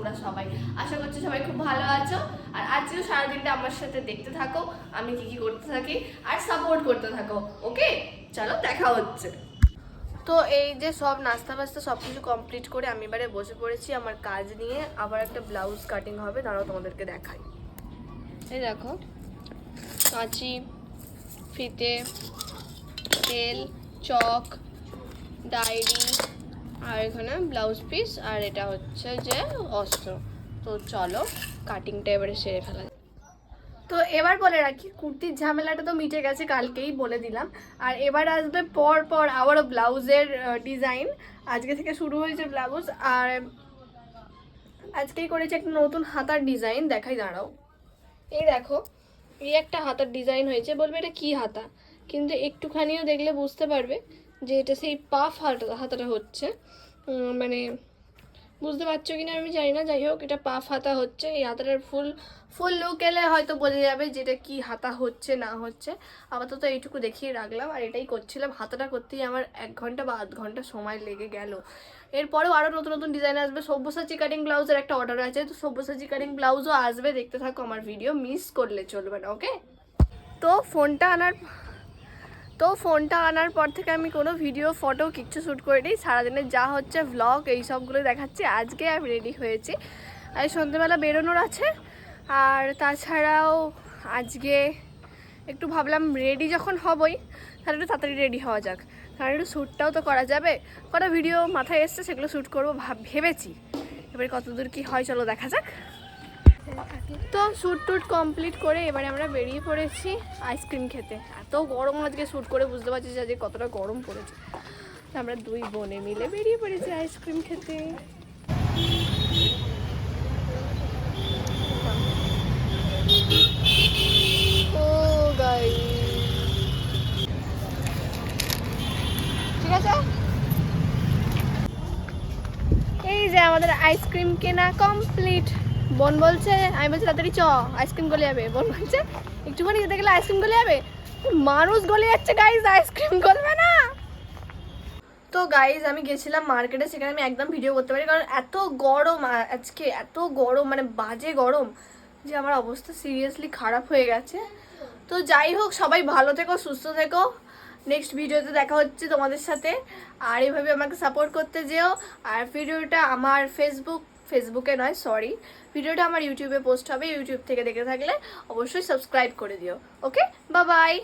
তোমরা সবাই আশা করছি সবাই খুব ভালো আছো। আর আজকেও সারাদিনটা আমার সাথে দেখতে থাকো, আমি কি কি করতে থাকি আর সাপোর্ট করতে থাকো, ওকে? চলো, দেখা হচ্ছে। তো এই যে সব নাস্তা ফাস্তা সব কিছু কমপ্লিট করে আমি এবারে বসে পড়েছি আমার কাজ নিয়ে। আবার একটা ব্লাউজ কাটিং হবে, দাঁড়াও তোমাদেরকে দেখাই। এই দেখো, কাঁচি, ফিতে, তেল, চক, ডায়েরি আর এখানে ব্লাউজ পিস আর এটা হচ্ছে যে অস্ত্র। তো চলো কাটিংটা এবারে সেরে ফেলা তো এবার বলে রাখি, কুর্তির ঝামেলাটা তো মিটে গেছে, কালকেই বলে দিলাম। আর এবার আসবে পর পর আবারও ব্লাউজের ডিজাইন আজকে থেকে শুরু হয়েছে ব্লাউজ, আর আজকেই করেছে একটা নতুন হাতার ডিজাইন দেখাই, দাঁড়াও। এই দেখো, এই একটা হাতার ডিজাইন হয়েছে। বলবে এটা কি হাতা? কিন্তু একটুখানিও দেখলে বুঝতে পারবে। যে এটা সেই পাফ হাতা, হাতাটা হচ্ছে। মানে বুঝতে পারছ কিনা আমি জানি না। যাই হোক, এটা পাফ হাতা হচ্ছে। এই হাতাটার ফুল ফুল লুক এলে হয়তো বোঝা যাবে যেটা কি হাতা হচ্ছে, না হচ্ছে। আপাতত এইটুকু দেখিয়ে রাখলাম। আর এটাই করছিলাম। হাতাটা করতেই আমার এক ঘণ্টা বা আধ ঘণ্টা সময় লেগে গেল। এরপরেও আরও নতুন নতুন ডিজাইন আসবে। সব্যসাচী কাটিং ব্লাউজের একটা অর্ডার আছে। তো সব্যসাচী কাটিং ব্লাউজও আসবে। দেখতে থাকো আমার ভিডিও মিস করলে চলবে না ওকে তো ফোনটা আনার তো ফোনটা আনার পর থেকে আমি কোনো ভিডিও, ফটো কিচ্ছু শ্যুট করে নিই সারাদিনের যা হচ্ছে ভ্লগ এই সবগুলো দেখাচ্ছি। আজকে আমি রেডি হয়েছি। আর সন্ধ্যেবেলা বেরোনোর আছে। আর তাছাড়াও আজকে একটু ভাবলাম রেডি যখন হবই, তাহলে একটু তাড়াতাড়ি রেডি হওয়া যাক। কারণ একটু শ্যুটটাও তো করা যাবে। কটা ভিডিও মাথায় এসছে সেগুলো শ্যুট করব ভাব, ভেবেছি। এবারে কতদূর কি হয় চলো দেখা যাক। তো শ্যুট টুট কমপ্লিট করে এবারে আমরা বেরিয়ে পড়েছি আইসক্রিম খেতে। এত গরম আজকে শ্যুট করে বুঝতে পারছি যে কতটা গরম পড়েছে। আমরা দুই বোনে মিলে বেরিয়ে পড়েছি আইসক্রিম খেতে। ও গাই ঠিক আছে? এই যে আমাদের আইসক্রিম কেনা কমপ্লিট বোন বলছে, আমি বলছি, তাড়াতাড়ি চ, আইসক্রিম গলে যাবে। বোন বলছে, একটুখানি যেতে গেলে আইসক্রিম গলে যাবে? মানুষ গলে যাচ্ছে গাইজ আইসক্রিম গলবে না। তো গাইজ আমি গেছিলাম মার্কেটে সেখানে আমি একদম ভিডিও করতে পারি কারণ এত গরম আজকে, এত গরম মানে বাজে গরম, যে আমার অবস্থা সিরিয়াসলি খারাপ হয়ে গেছে। তো যাই হোক, সবাই ভালো থেকো, সুস্থ থেকো। নেক্সট ভিডিওতে দেখা হচ্ছে তোমাদের সাথে। আর এভাবে আমাকে সাপোর্ট করতে যেও। আর ভিডিওটা আমার ফেসবুক ফেসবুকে নয় সরি ভিডিওটা আমার ইউটিউবে পোস্ট হবে ইউটিউব থেকে দেখে থাকলে অবশ্যই সাবস্ক্রাইব করে দিও। ওকে বা বাই